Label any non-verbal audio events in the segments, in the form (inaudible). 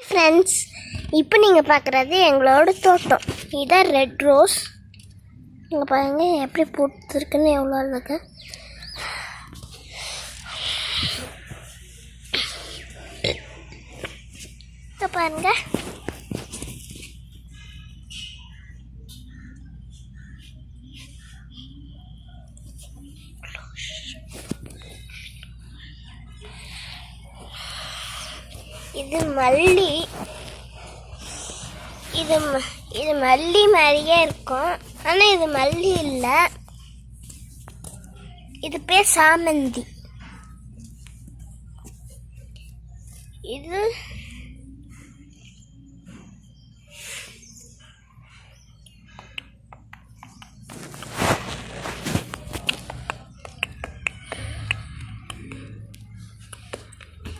Friends இப்போ நீங்கள் பார்க்குறது எங்களோட தோட்டம். இதான் ரெட் ரோஸ் இங்கே பாருங்க எப்படி பூத்துருக்குன்னு எவ்வளோ அழகு. பாருங்கள் இது மல்லி. இது ம- இது மல்லி மாதிரியே இருக்கும். ஆனால் இது மல்லி இல்லை. இது பேர் சாமந்தி. இது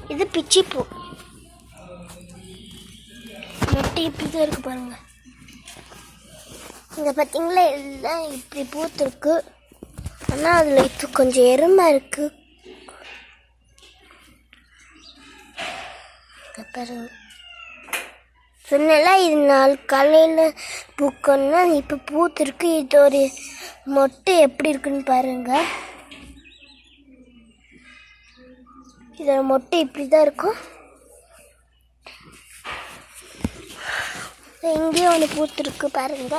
இது பிச்சிப்பூ. மொட்டை இப்படி தான் இருக்குது பாருங்கள் இங்க பார்த்தீங்களா எல்லாம் இப்படி பூத்துருக்கு. ஆனால் அதில் இப்போ கொஞ்சம் எருமை இருக்குது பாருங்க. சொன்னல இது நாள் காலையில் பூக்கணும்னா இப்போ பூத்துருக்கு. இது ஒரு மொட்டை எப்படி இருக்குன்னு பாருங்கள் இதோட மொட்டை இப்படி தான் இருக்கும். எங்கேயும் ஒன்று பூத்துருக்கு பாருங்க.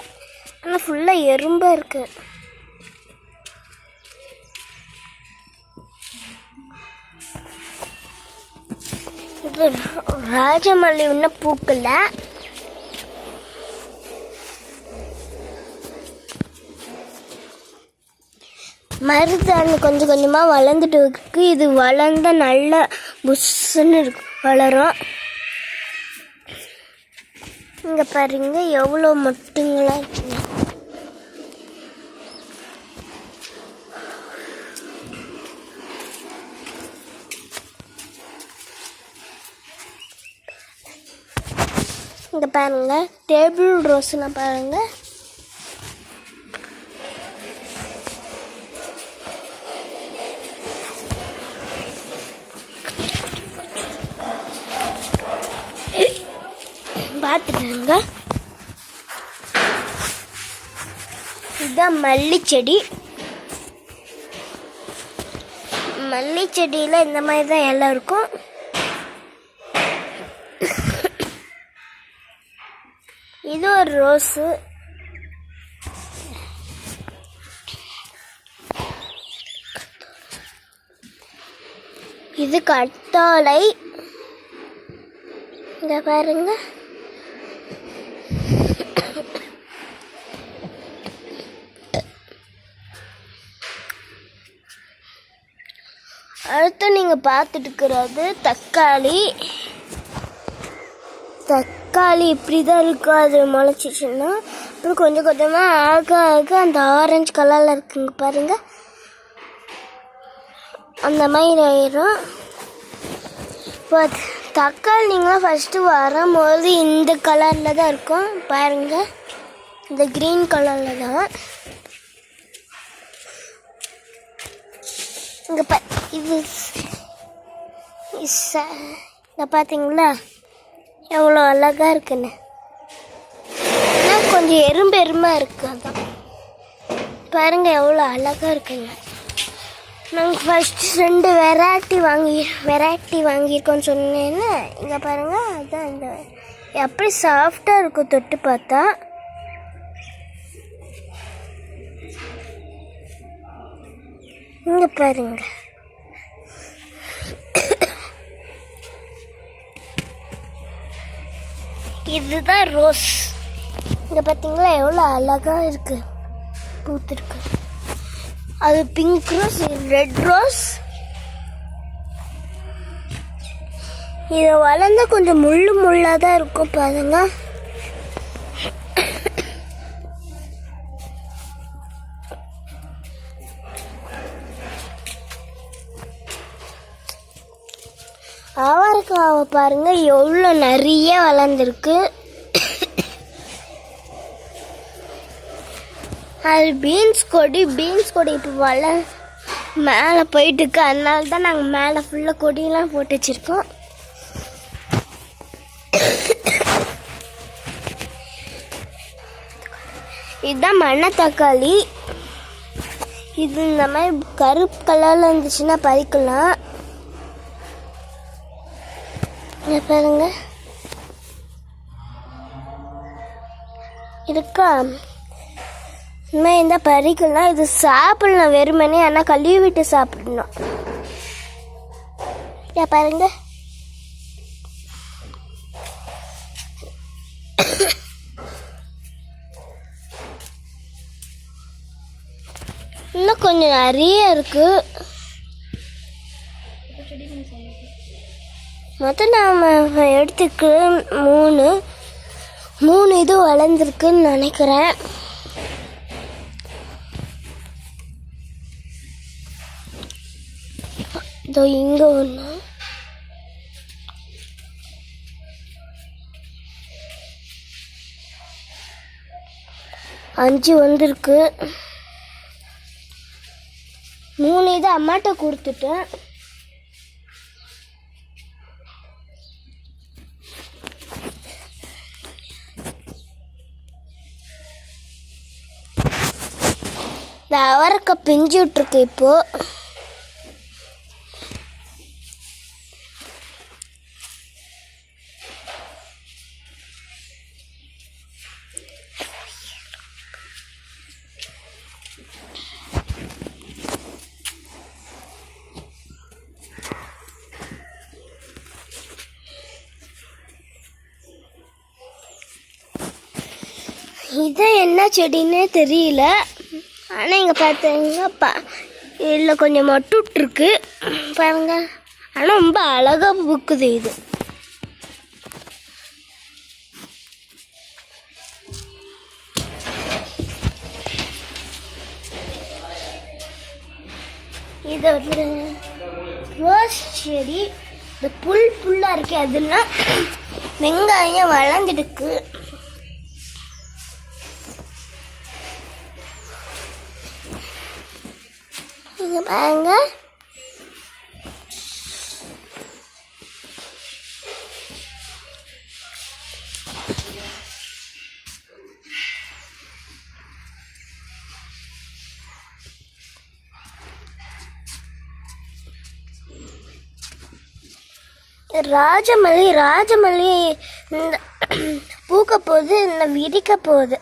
ஆனால் ஃபுல்லாக எறும்பாக இருக்கு. இது ராஜமல்லி இன்னும் பூக்கல. மருதாணி கொஞ்சம் கொஞ்சமாக வளர்ந்துட்டு இருக்கு. இது வளர்ந்தா நல்லா புஷ்ஷுன்னு இருக்கு வளரும். இங்க பாருங்க எவ்வளோ மொட்டுங்களா இருக்குங்க இங்க பாருங்க டேபிள் ரோஸ்லாம் பாருங்க. பார்த்துட்டுங்க இதுதான் மல்லி செடி மல்லி செடியில் இந்த மாதிரி தான் இலை இருக்கும். இது ஒரு ரோஸு. இது கட்டாலை இங்கே பாருங்க. அடுத்து பார்த்துட்டு இருக்கிறது தக்காளி. தக்காளி இப்படி தான் இருக்கும் அது முளைச்சிச்சுன்னா. அப்புறம் கொஞ்சம் கொஞ்சமாக ஆக ஆக அந்த ஆரஞ்சு கலரில் இருக்குங்க பாருங்க. அந்த மாதிரி ஆயிரும். இப்போ தக்காளி நீங்களாம் ஃபஸ்ட்டு வரும்போது இந்த கலரில் தான் இருக்கும். பாருங்க. இந்த க்ரீன் கலரில் தான். இங்கே ப இது இங்கே பார்த்தீங்களா எவ்வளோ அழகாக இருக்குன்னு. ஆனால் கொஞ்சம் எறும்பு எறும்பாக இருக்கு அதான். பாருங்கள் எவ்வளோ அழகாக இருக்குங்க. நாங்கள் ஃபஸ்ட்டு ரெண்டு வெரைட்டி வாங்கி வெரைட்டி வாங்கியிருக்கோம்னு சொன்னேன்னு. இங்கே பாருங்கள் அதுதான் இந்த எப்படி சாஃப்டாக இருக்கும் தொட்டு பார்த்தா. இங்கே பாருங்கள் இதுதான் ரோஸ். இங்கே பார்த்தீங்களா எவ்வளோ அழகாக இருக்கு. பூத்துருக்கு. அது பிங்க் ரோஸ் ரெட் ரோஸ் இதை வளர்ந்தா கொஞ்சம் முள்ளு முள்ளாக தான் இருக்கும் பாருங்க. தேங்காவை பாருங்க எவ்வளோ நிறைய வளர்ந்துருக்கு. அது பீன்ஸ் கொடி பீன்ஸ் கொடி இப்போ வள மேலே போயிட்டுருக்கு. அதனால தான் நாங்கள் மேலே ஃபுல்லாக கொடியெலாம் போட்டு வச்சுருக்கோம். இதுதான் மண்ணை தக்காளி. இது இந்த மாதிரி கருப்பு கலரில் இருந்துச்சுன்னா பறிக்கலாம். இங்க பாருங்க. இருக்கா? இந்த இருந்தால் பறிக்கலாம் இது சாப்பிடலாம் வெறுமனே. ஆனால் கழுவி விட்டு சாப்பிடணும். இங்க பாருங்க. இன்னும் கொஞ்சம் நிறைய இருக்குது மொத்தம் நாம் எடுத்துக்கு மூணு. மூணு இது வளர்ந்துருக்குன்னு நினைக்கிறேன். இதோ இங்கே ஒன்று அஞ்சு வந்திருக்கு. மூணு இது அம்மாட்ட கொடுத்துட்டேன். இந்த அவரக்காய் பிஞ்சு விட்டுருக்கு இப்போ. இது என்ன செடின்னே தெரியல. ஆனால் இங்கே பார்த்தீங்கன்னா பா இதில் கொஞ்சம் மட்டுட்ருக்கு பாருங்கள் பாருங்க. ஆனால் ரொம்ப அழகாக பூக்குது இது. இது ஒரு ரோஸ் செடி. இந்த புல் புல்லாக இருக்கு அதெல்லாம் வெங்காயம் வளர்ந்துருக்கு. இங்க பாருங்க ராஜமல்லி ராஜமல்லி. இந்த (clears throat) பூக்க போகுது இந்த விரிக்க போகுது.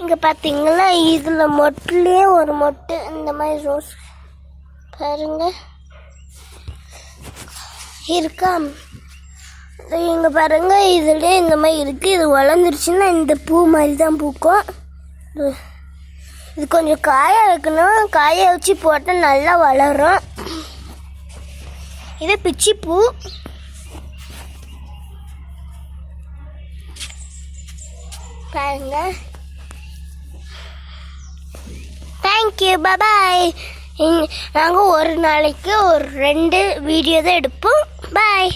இங்க பாத்தீங்களா? இதுல மொட்டிலே ஒரு மொட்டு. இந்த மாதிரி ரோஸ். பாருங்க. இருக்கா? இங்கே இங்க பாருங்க. இதுலயே இந்த மாதிரி இருக்கு. இது வளர்ந்துருச்சுன்னா இந்த பூ மாதிரி தான் பூக்கும். இது- இது கொஞ்சம் காய வைக்கணும் காய வச்சு போட்டால் நல்லா வளரும். இது பிச்சி பூ. பாருங்க. தேங்க்யூ பபாய் நாங்கள் ஒரு நாளைக்கு ஒரு ரெண்டு வீடியோ தான் எடுப்போம். பாய்